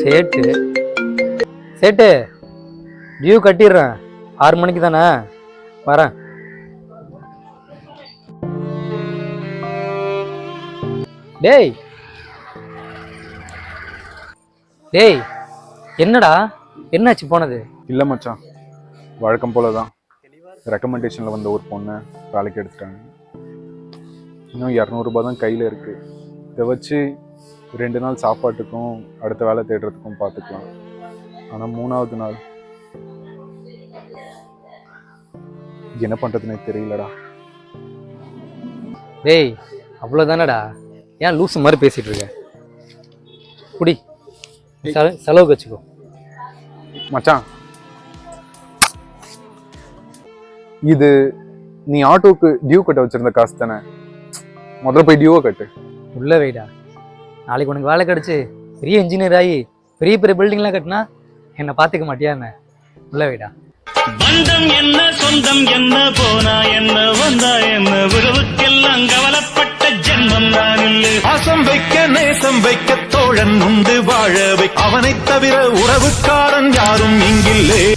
சேட்டு. சேட்டு due கட்டிடுறேன். ஆறு மணிக்கு தானே? வரேன். டேய். டேய் என்னடா? என்னாச்சு போனது? இல்லை மச்சான். வழக்கம் போல தான் ரெக்கமெண்டேஷனில் வந்த ஒரு பொண்ணை வேலைக்கு எடுத்துட்டாங்க. இன்னும் இரநூறுபா தான் கையில் இருக்கு. இதை வச்சு ரெண்டு நாள் சாப்பாட்டுக்கும் அடுத்த வேலை தேடுறதுக்கும் பார்த்துக்கலாம். ஆனால் மூணாவது நாள் என்ன பண்ணுறதுனே தெரியலடா. டேய் அவ்வளோதானடா ஏன் லூசு மாதிரி பேசிட்டு இருக்க? குடி. செல- செலவுக்கு வச்சுக்கோ. மச்சான் இது நீ ஆட்டோக்கு டியூ கட்ட வச்சிருந்த காசு தானே? முதல்ல போய் டியூவை கட்டு. உள்ள வைடா. நாளைக்கு உனக்கு வேலை கிடைச்சு பெரிய இன்ஜினியர் ஆகி பெரிய பெரிய பில்டிங்லாம் கட்டினா என்னை பார்த்துக்க மாட்டியா என்ன? உள்ள வைடா. பந்தம் என்ன சொந்தம் என்ன போனா என்ன வந்தா என்ன உறவுக்கெல்லாம் கவலைப்பட்ட ஜென்மம் நான் இல்லை. பாசம் வைக்க நேசம் வைக்க தோழன் உண்டு வாழ வை. அவனைத் தவிர உறவுக்காரன் யாரும் இங்கில்லே.